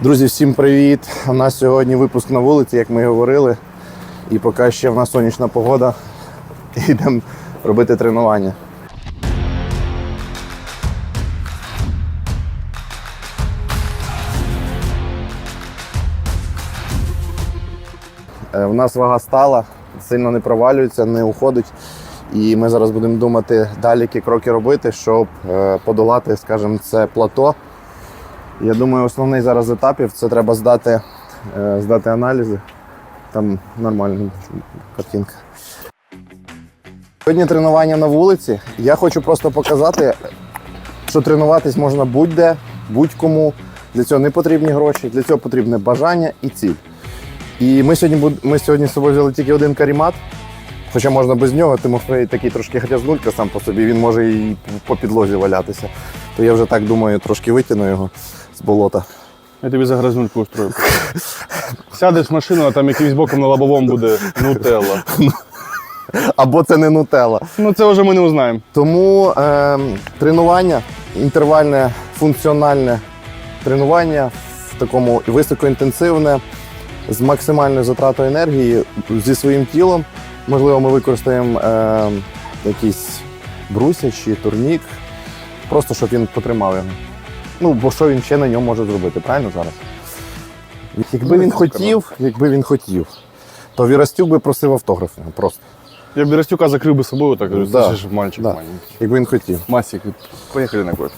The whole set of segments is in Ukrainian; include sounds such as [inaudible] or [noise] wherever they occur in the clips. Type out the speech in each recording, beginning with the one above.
Друзі, всім привіт! У нас сьогодні випуск на вулиці, як ми і говорили. І поки ще в нас сонячна погода, [laughs] йдемо робити тренування. Е, В нас вага стала, сильно не провалюється, не уходить. І ми зараз будемо думати далі, які кроки робити, щоб е, подолати, скажімо, це плато. Я думаю, основний зараз етапів це треба здати, е, здати аналізи. Там нормальна картинка. Сьогодні тренування на вулиці. Я хочу просто показати, що тренуватись можна будь-де, будь-кому. Для цього не потрібні гроші, для цього потрібне бажання і ціль. І ми сьогодні, ми сьогодні з собою взяли тільки один карімат, хоча можна без нього, Тимофей такий трошки грязнулька сам по собі, він може і по підлозі валятися. То я вже так думаю, трошки витягну його з болота. Я тобі загразнульку устрою. Сядеш в машину, а там якимсь боком на лобовому буде нутелла. Або це не нутелла. Ну це вже ми не узнаємо. Тому е, тренування, інтервальне, функціональне тренування в такому високоінтенсивне, з максимальною затратою енергії зі своїм тілом. Можливо, ми використаємо е, якийсь бруся чи турнік, просто щоб він потримав його. Ну, бо що він ще на ньому може зробити, правильно зараз? Якби він хотів, якби він хотів, то Вірастюк би просив автограф просто. Я б Бірастюка закрив би собою, так кажу, Да, це ж мальчик да. маленький. Якби він хотів. Масік, поїхали на кофе.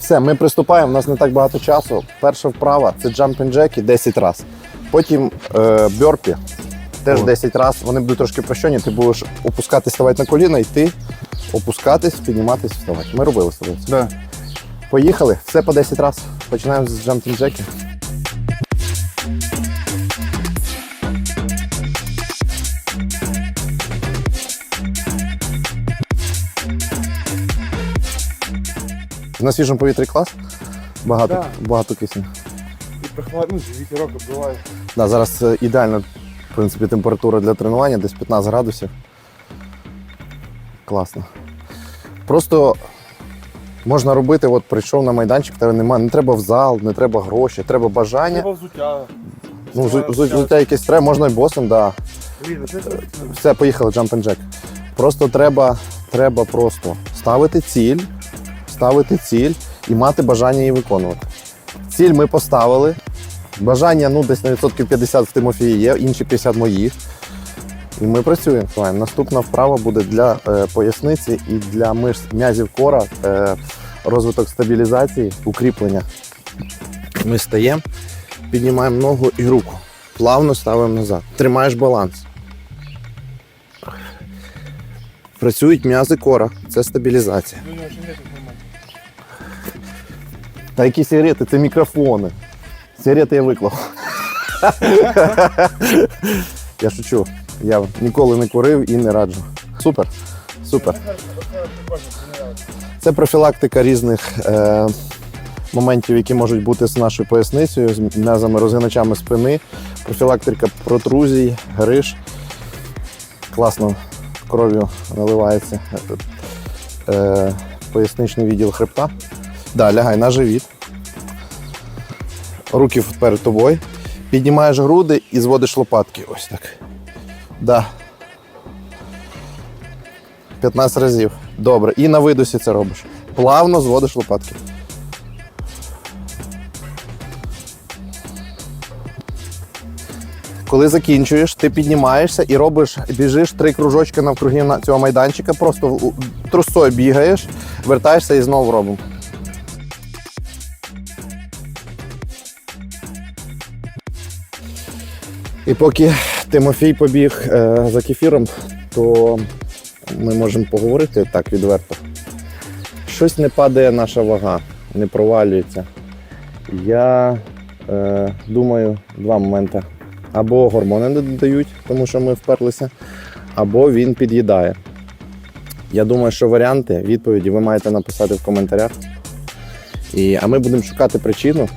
Все, ми приступаємо, у нас не так багато часу. Перша вправа це джампінг джеки 10 разів. Потім е, бьорпі теж 10 разів. Вони будуть трошки прощені, ти будеш опускатись, ставати на коліна, йти, опускатись, підніматись, вставати. Ми робили з тобою. Да. Поїхали, все по 10 разів. Починаємо з джампінг джеків. На свіжому повітрі клас. Багато, Да. багато кисню. І прохладно, вітерок оббиває. Да, зараз е, ідеальна в принципі, температура для тренування, десь 15 градусів. Класно. Просто можна робити, от прийшов на майданчик, тебе немає, не треба в зал, не треба гроші, треба бажання. Треба взуття. Ну, зу- зу- взуття якесь треба, можна і босом, да. Все, поїхали, jump and jack. Просто треба, треба просто ставити ціль, ставити ціль і мати бажання її виконувати. Ціль ми поставили. Бажання ну, десь на відсотків 50 в Тимофії є, інші 50 моїх. І ми працюємо. Наступна вправа буде для е, поясниці і для мишць м'язів кора, е, розвиток стабілізації, укріплення. Ми стаємо, піднімаємо ногу і руку. Плавно ставимо назад. Тримаєш баланс. Працюють м'язи кора. Це стабілізація. Та які сигарети? Це мікрофони. Сигарети я виклав. я шучу. Я ніколи не курив і не раджу. Супер. Супер. Це профілактика різних е, моментів, які можуть бути з нашою поясницею, з м'язами, розгиначами спини, профілактика протрузій, гриж. Класно кров'ю наливається е, поясничний відділ хребта. Да, лягай на живіт. Руки перед тобою. Піднімаєш груди і зводиш лопатки. Ось так. Да. 15 разів. Добре. І на видосі це робиш. Плавно зводиш лопатки. Коли закінчуєш, ти піднімаєшся і робиш, біжиш три кружочки навкруги на- цього майданчика, просто трусою бігаєш, вертаєшся і знову робимо. І поки Тимофій побіг е, за кефіром, то ми можемо поговорити так відверто. Щось не падає наша вага, не провалюється. Я е, думаю, два моменти. Або гормони не додають, тому що ми вперлися, або він під'їдає. Я думаю, що варіанти відповіді ви маєте написати в коментарях. І, а ми будемо шукати причину.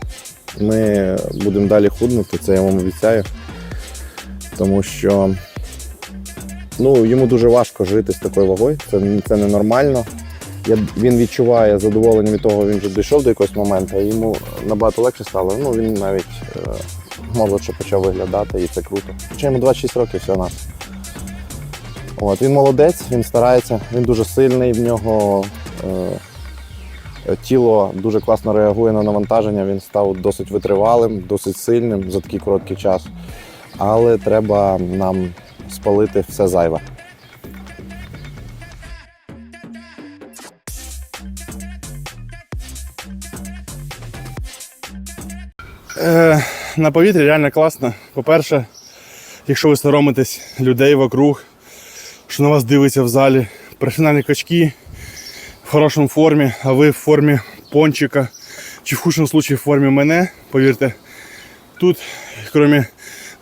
Ми будемо далі худнути, це я вам обіцяю. Тому що ну, йому дуже важко жити з такою вагою, це, це ненормально. я, він відчуває задоволення від того, він вже дійшов до якогось моменту, і йому набагато легше стало. Ну, він навіть е, молодше почав виглядати, і це круто. Хоча йому 26 років всього нас. От, він молодець, він старається, він дуже сильний, в нього е, тіло дуже класно реагує на навантаження, він став досить витривалим, досить сильним за такий короткий час. Але треба нам спалити все зайве. Е, на повітрі реально класно. По-перше, якщо ви соромитесь людей вокруг, що на вас дивиться в залі, професіональні качки в хорошому формі, а ви в формі пончика, чи в худшому випадку в формі мене, повірте, тут, крім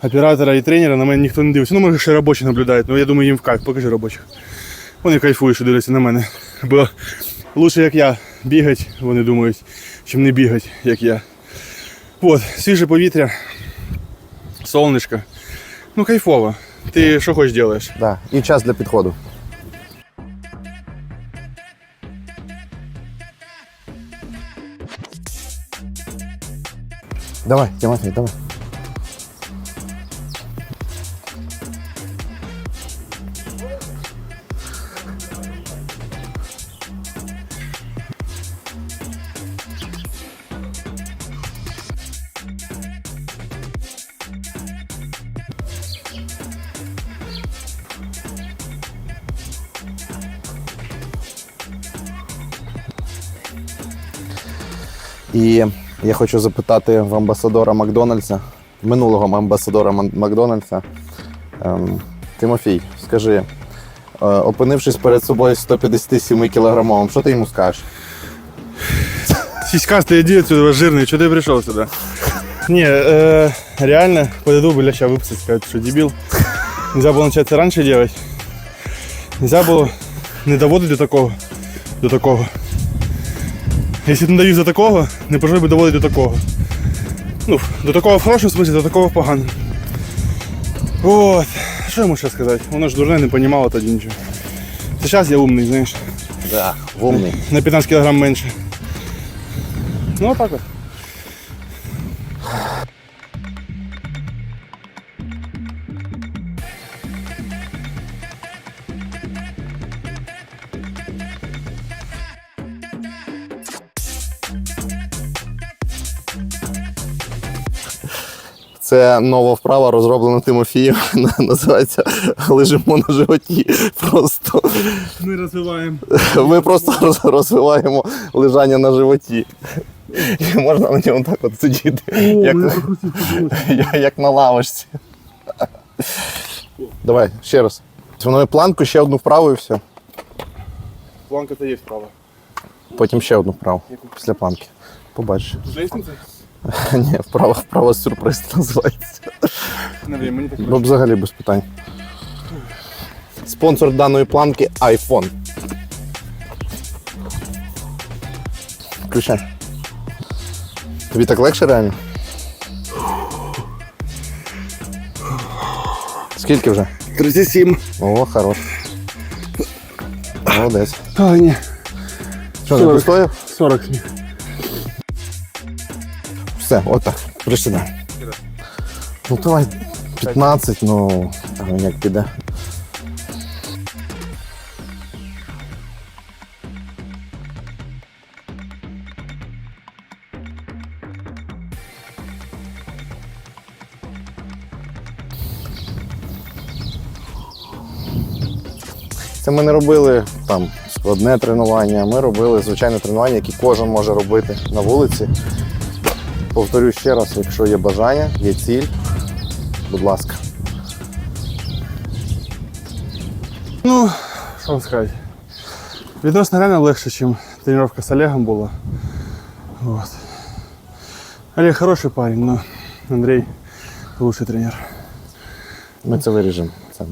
оператора і тренера, на мене ніхто не дивиться. Ну, може, ще робочі наблюдають, але я думаю, їм в кайф, покажи робочих. Вони кайфують, що дивляться на мене. [laughs] Бо лучше, як я, бігать, вони думають, чим не бігать, як я. От, свіже повітря, сонечко. Ну, кайфово. Ти що хочеш робиш? Да. І час для підходу. Давай, Тимофей, давай. І я хочу запитати в амбасадора Макдональдса, минулого амбасадора Макдональдса. Ем, Тимофій, скажи, е, опинившись перед собою 157 кілограмовим, що ти йому скажеш? Сіськастий іди отсюда, жирний, чого ти прийшов сюди? Ні, е, реально, подойду, бля, сейчас выпустить, сказать, что дебил. Нельзя було почати це раніше делать. Нельзя було не доводити до такого. До такого. Якщо ти не дають до такого, не пожалуй би доводити до такого. Ну, до такого в хорошому смислі, до такого в поганому. От. Що йому ще сказати? Воно ж дурне не розуміло тоді нічого. Це зараз я умний, знаєш. Да. умний. На 15 кг менше. Ну, отак от. Це нова вправа, розроблена Тимофієм. [laughs] Називається лежимо на животі. Просто Ми розвиваємо. ми просто розвиваємо лежання на животі. І можна на ньому так от сидіти, як, я- як на лавочці. Давай, ще раз. Воно планку, ще одну вправу і все. Планка то є справа. Потім ще одну вправу. Після планки. Побачиш. Лестниця? [laughs] Ні, вправа, вправа сюрприз [laughs] називається. Мені так Ну, взагалі без питань. Спонсор даної планки iPhone. Включай. Тобі так легше реально? Скільки вже? 37. О, хорош. Молодець. А, ні. Що, не 40. постояв? 40 сміх. Все, отак. Присідай. Ну давай 15, ну як піде. Це ми не робили там складне тренування. Ми робили звичайне тренування, яке кожен може робити на вулиці. Повторю ще раз, якщо є бажання, є ціль, будь ласка. Ну, що вам сказати. Відносно реально легше, ніж тренування з Олегом була. Вот. Олег хороший парень, но Андрей лучший тренер. Ми це виріжемо. Це...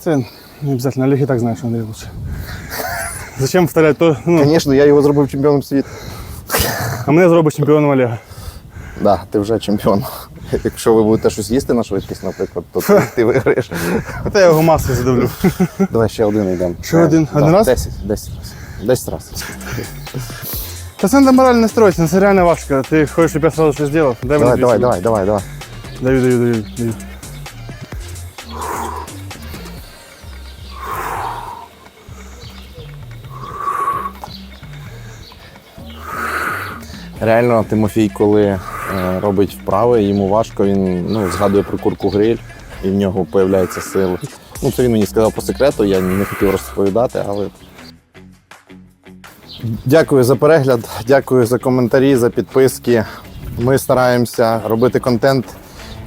Це не обязательно. Олег і так знає, що Андрій лучше. Зачем повторять то? Ну, Звісно, я його зробив чемпіоном світу. а мене зробить чемпіоном Олега. Да, ти вже чемпіон. [laughs] Якщо ви будете щось їсти на швидкість, наприклад, то ти, ти виграєш. Та я його масою задавлю. [laughs] Давай ще один йдемо. Ще один? Один да, раз? 10, 10 раз. 10 разів. Та це не морально не строїться, це реально важко. Ти хочеш, щоб я сразу щось зробив? Дай Давай, давай, давай, давай, давай. Даю, даю, даю, даю. Реально, Тимофій, коли робить вправи, йому важко, він ну, згадує про курку гриль, і в нього з'являються сили. Ну, це він мені сказав по секрету, я не хотів розповідати, але. Дякую за перегляд, дякую за коментарі, за підписки. Ми стараємося робити контент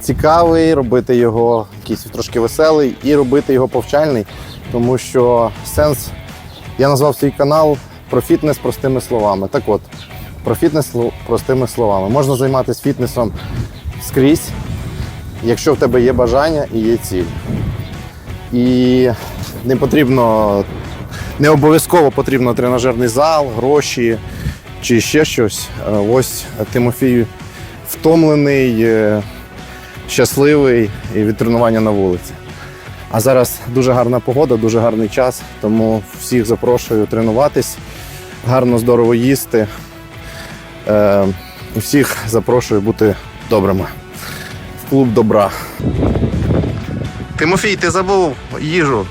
цікавий, робити його якийсь трошки веселий і робити його повчальний, тому що сенс я назвав свій канал про фітнес простими словами. Так от, про фітнес простими словами. Можна займатися фітнесом скрізь, якщо в тебе є бажання і є ціль. І не потрібно, не обов'язково потрібно тренажерний зал, гроші чи ще щось. Е, Ось Тимофій втомлений, е, щасливий і від тренування на вулиці. А зараз дуже гарна погода, дуже гарний час, тому всіх запрошую тренуватись, гарно, здорово їсти. Е, всіх запрошую бути добрими. В клуб добра. Тимофій, ти забув їжу.